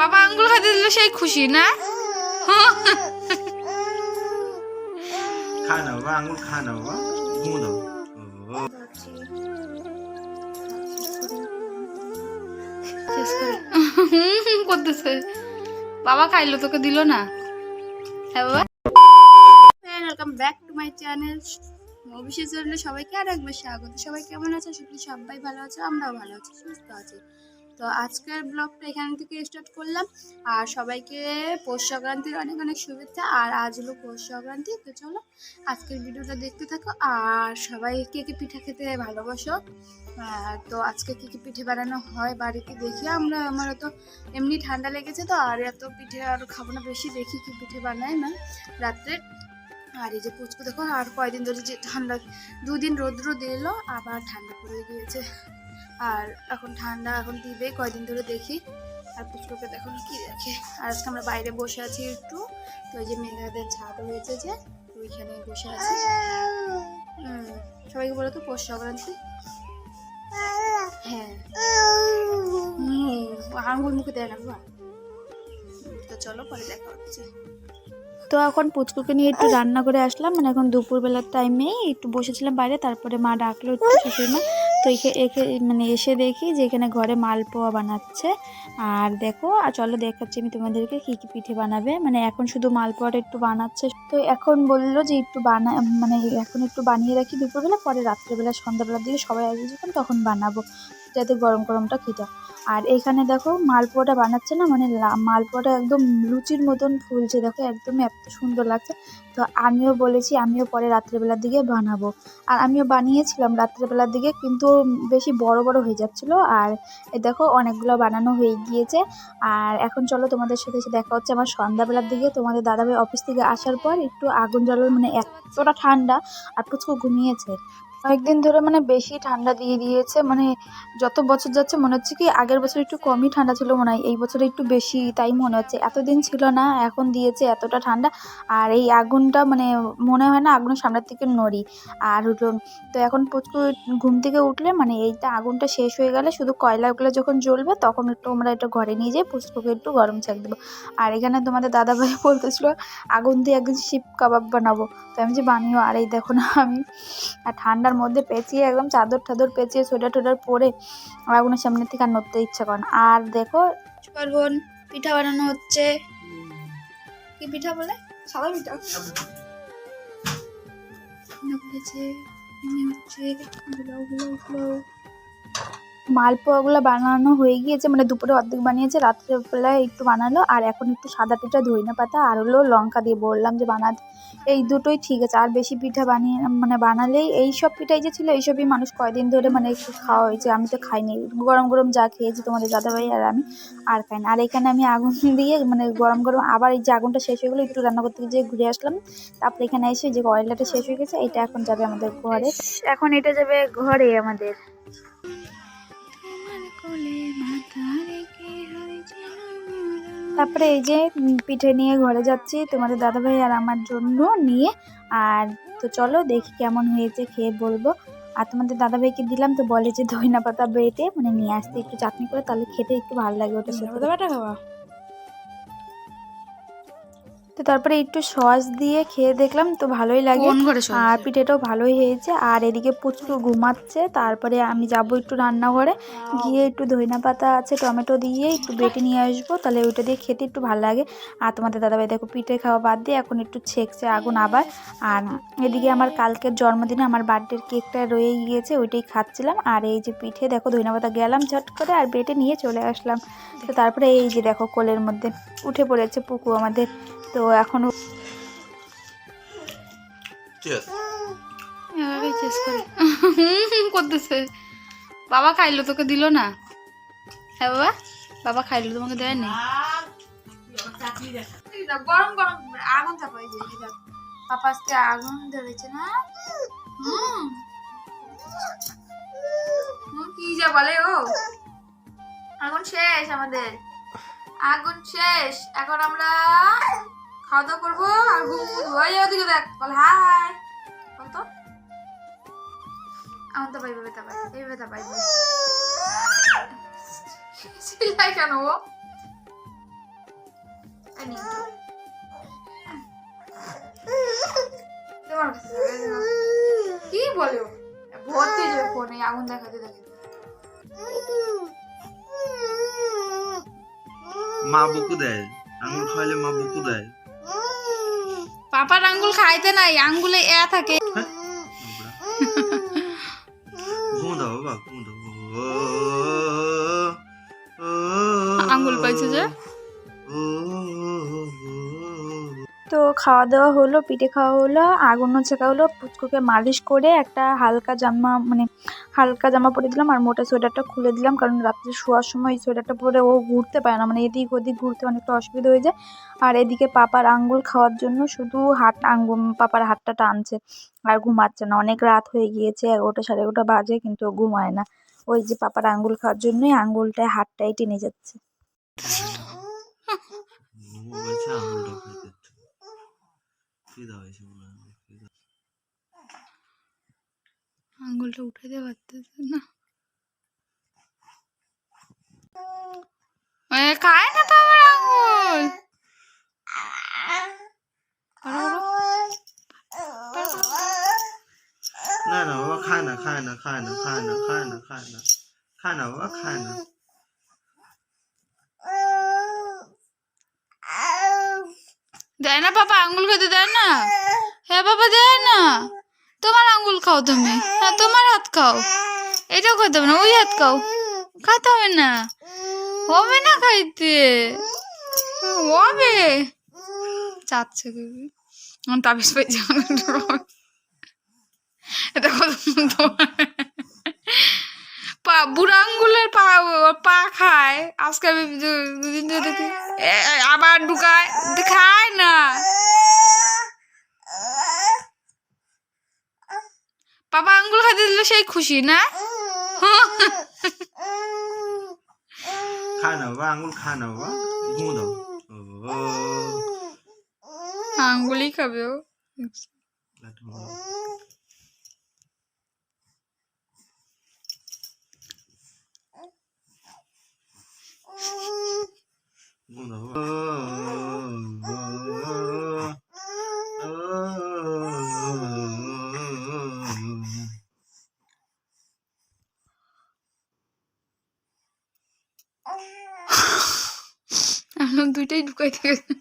বাবা আঙ্গুল খাইতে দিলে সেই খুশি না? খা না বাবা আঙুল খা না বাবা। ঘুমো দাও। করতেছে। বাবা খাইলো তোকে দিল না? হ্যাঁ বাবা। Welcome back to my channel Abhishek চ্যানেলে সবাইকে আর একবার স্বাগত। সবাই কেমন আছে? শুক্লি সবাই ভালো আছে আমরাও ভালো আছি সুস্থ আছি। তো আজকের ব্লগটা এখান থেকে স্টার্ট করলাম। আর সবাইকে পৌষ সংক্রান্তির অনেক অনেক শুভেচ্ছা। আর আজ হলো পৌষ সংক্রান্তি, তো চলো আজকের ভিডিওটা দেখতে থাকো। আর সবাই কে কে পিঠা খেতে ভালোবাসো? তো আজকে কি কি পিঠে বানানো হয় বাড়িতে দেখি। আমরা, আমার তো এমনি ঠান্ডা লেগেছে তো, আর এত পিঠে আর খাব না বেশি, দেখি কি পিঠে বানায় না রাত্রে। আর এই যে পুচকু, দেখো, আর কয়দিন ধরে যে ঠান্ডা, দুদিন রৌদ্র দিল আবার ঠান্ডা পড়ে গিয়েছে। আর এখন ঠান্ডা, এখন দিবে, কয়দিন ধরে দেখি। আর পুচকুকে দেখো কি দেখে। আর আজকে আমরা বাইরে বসে আছি একটু। তো ওই যে মেঘাদের ছাদ হয়েছে যে ওইখানে বসে আছি। সবাইকে বলো তো পৌষ সংক্রান্তি হ্যাঁ। আঙুল মুখে দেয় না তো চলো, পরে দেখা হচ্ছে। তো এখন পুচকুকে নিয়ে একটু রান্না করে আসলাম। মানে এখন দুপুরবেলার টাইমে একটু বসেছিলাম বাইরে, তারপরে মা ডাকলো একটু শাশুড়ি মা তো মানে এসে দেখি যে এখানে ঘরে মালপোয়া বানাচ্ছে। আর দেখো, আর চলো দেখাচ্ছি আমি তোমাদেরকে কী কী পিঠে বানাবে। মানে এখন শুধু মালপোয়াটা একটু বানাচ্ছে। তো এখন বলল যে একটু বানা মানে এখন একটু বানিয়ে রাখি দুপুরবেলা, পরে রাত্রেবেলা, সন্ধ্যাবেলার দিকে সবাই আসবে যখন, তখন বানাবো। যাতে গরম গরমটা খেতে আর এখানে দেখো মালপোয়াটা বানাচ্ছে না? মানে মালপোয়াটা একদম লুচির মতন ফুলছে। দেখো একদম এত সুন্দর লাগছে। তো আমিও বলেছি, আমিও পরে রাত্রেবেলার দিকে বানাবো। আর আমিও বানিয়েছিলাম রাত্রেবেলার দিকে, কিন্তু বেশি বড় বড় হয়ে যাচ্ছিল। আর এ দেখো অনেকগুলো বানানো হয়ে গিয়েছে। আর এখন চলো তোমাদের সাথে এসে দেখা হচ্ছে আমার সন্ধ্যাবেলার দিকে। তোমাদের দাদাভাই অফিস থেকে আসার পর একটু আগুন জ্বালার মানে এতটা ঠান্ডা আর পুচকু ঘুমিয়েছে। কয়েকদিন ধরে মানে বেশি ঠান্ডা দিয়ে দিয়েছে মানে যত বছর যাচ্ছে মনে হচ্ছে কি আগের বছর একটু কমই ঠান্ডা ছিল মনে হয়, এই বছর একটু বেশি তাই মনে হচ্ছে। এতদিন ছিল না, এখন দিয়েছে এতটা ঠান্ডা, আর এই আগুনটা মানে মনে হয় না আগুনের সামনের থেকে নড়ি, আর হলো তো এখন পুচকু ঘুম থেকে উঠলে মানে এইটা আগুনটা শেষ হয়ে গেলে শুধু কয়লাগুলো যখন জ্বলবে তখন একটু আমরা এটা ঘরে নিয়ে যাই পুচকুকে একটু গরম চাক দেবো। আর এখানে তোমাদের দাদাভাই বলতেছিল, আগুন দিয়ে একদিন শিব কাবাব বানাবো। তো আমি যে বানিও, আর এই দেখো না আমি, আর ঠান্ডার মধ্যে পেঁচিয়ে একদম চাদর টাদর পেঁচিয়ে সোয়েটার টোয়েটার পরে আগুনের সামনে থেকে আর নড়তে ইচ্ছা করে না। আর দেখো পার্বণ পিঠা বানানো হচ্ছে। কি পিঠা বলে? সাদা পিঠা। হচ্ছে মালপোয়াগুলো বানানো হয়ে গিয়েছে মানে দুপুরে অর্ধেক বানিয়েছে, রাত্রেবেলায় একটু বানালো, আর এখন একটু সাদা পিঠা, ধইনা পাতা, আর হলো লঙ্কা দিয়ে বললাম যে বানাতে। এই দুটোই ঠিক আছে, আর বেশি পিঠা বানিয়ে মানে বানালেই এই সব পিঠাই যে ছিল, এইসবই মানুষ কয়দিন ধরে মানে একটু খাওয়া হয়েছে, আমি তো খাইনি। গরম গরম যা খেয়েছি তোমাদের দাদাভাই আর আমি, আর খাই না। আর এখানে আমি আগুন দিয়ে মানে গরম গরম আবার এই যে আগুনটা শেষ হয়ে গেলো, একটু রান্না করতে গিয়ে ঘুরে আসলাম। তারপরে এখানে এসে যে কয়লাটা শেষ হয়ে গেছে, এটা এখন যাবে আমাদের ঘরে। এখন এটা যাবে ঘরে আমাদের। তারপরে এই যে পিঠে নিয়ে ঘরে যাচ্ছি তোমাদের দাদাভাই আর আমার জন্য নিয়ে। আর তো চলো দেখি কেমন হয়েছে খেয়ে বলব। আর তোমাদের দাদাভাইকে দিলাম তো বলে যে ধইনা পাতা বেটে মানে নিয়ে আসতে একটু চাটনি করে তাহলে খেতে একটু ভালো লাগে ওটা সাথে বাটা খাওয়া তো তারপরে একটু সস দিয়ে খেয়ে দেখলাম তো ভালোই লাগে। আর পিঠেটাও ভালোই হয়েছে। আর এদিকে প্রচুর ঘুমাচ্ছে। তারপরে আমি যাব একটু রান্নাঘরে। গিয়ে একটু ধইনা পাতা আছে টমেটো দিয়ে একটু বেটে নিয়ে আসব। তাহলে ওইটা দিয়ে খেতে একটু ভালো লাগে। আর তোমাদের দাদাভাই দেখো পিঠে খাওয়া বাদ দিয়ে এখন একটু ছেঁকছে আগুন আবার। আর এদিকে আমার কালকের জন্মদিনে আমার বার্থডের কেকটা রয়ে গিয়েছে ওইটাই খাচ্ছিলাম। আর এই যে পিঠে দেখো ধইনা পাতা গেলাম ঝট করে আর বেটে নিয়ে চলে আসলাম। তো তারপরে এই যে দেখো কোলের মধ্যে উঠে পড়েছে পুকু আমাদের। তো এখন Cheers. এভাবেই করতেছে। বাবা খাইলো তোকে দিল না? হ্যাঁ বাবা? বাবা খাইলো তোমাকে দেয় না গরম গরম আগুন চাপাই পাপা আজকে আগুন ধরেছে না? কি যা বলে ও? আগুন শেষ আমাদের। আগুন শেষ। এখন আমরা খাওয়া দাওয়া করব আর ঘুমবো ওই যে ওদিকে দেখ, বল হাই বল তো। আমার তো পাইবে বেতা পাই এই বেতা পাইবে চিল্লাই কেন ও। তোমার। কি বলো ভর্তি যাবে ফোনে আগুন দেখাতে দেখে মা বুকু দেয়, আঙুল খাইলে মা বুকু দেয়। পাপার আঙ্গুল খাইতে নাই আঙ্গুলে এ থাকে। হ্যাঁ? আঙ্গুল পাইছে যে? তো খাওয়া দাওয়া হলো পিঠে খাওয়া হলো আগুন ছেঁকা হলো। পুচকুকে মালিশ করে একটা হালকা জামা মানে হালকা জামা পরে দিলাম আর মোটা সোয়েটারটা খুলে দিলাম কারণ রাত্রে শোয়ার সময় এই সোয়েটারটা পরে ও ঘুরতে পারে না। মানে এদিক ওদিক ঘুরতে অনেকটা অসুবিধা হয়ে যায়। আর এদিকে পাপার আঙ্গুল খাওয়ার জন্য শুধু হাত আঙ্গুল পাপার হাতটা টানছে আর ঘুমাচ্ছে না। অনেক রাত হয়ে গিয়েছে এগারোটা সাড়ে এগারোটা বাজে কিন্তু ও ঘুমায় না। ওই যে পাপার আঙ্গুল খাওয়ার জন্যই আঙ্গুলটায় হাতটাই টেনে যাচ্ছে। হয়। কি দাও? আঙ্গুলটা উঠাতে পারতেছে না। খায় না তো আমার আঙ্গুল না না বাবা খায় না খায় না খায় না খায় না খায় না খায় না খায় না বাবা খায় না। দেয় না পাপা আঙ্গুল খেতে দেয় না। হ্যাঁ বাবা দেয় না। তোমার আঙ্গুল খাও তুমি। হ্যাঁ তোমার হাত খাও। এটাও খেতে হবে না, ওই হাত খাও। খাইতে হবে না। হবে না খাইতে। হবে। চাচ্ছে তুমি। আমার তাবিজ পেয়েছে এটা কত। পা, বুড়ো আঙ্গুলের পা পা খায়। আজকে আমি দুদিন ধরে আবার ঢুকায়। খায় না। পাপা আঙ্গুল খাইতে দিলে সেই খুশি না? খা না বাবা আঙ্গুল খা না বাবা। ঘুমো দাও। আঙ্গুলই খাবে ও লাঠি মারো। ঘুমো দাও আমরা দুইটাই ঢুকাই গেছে।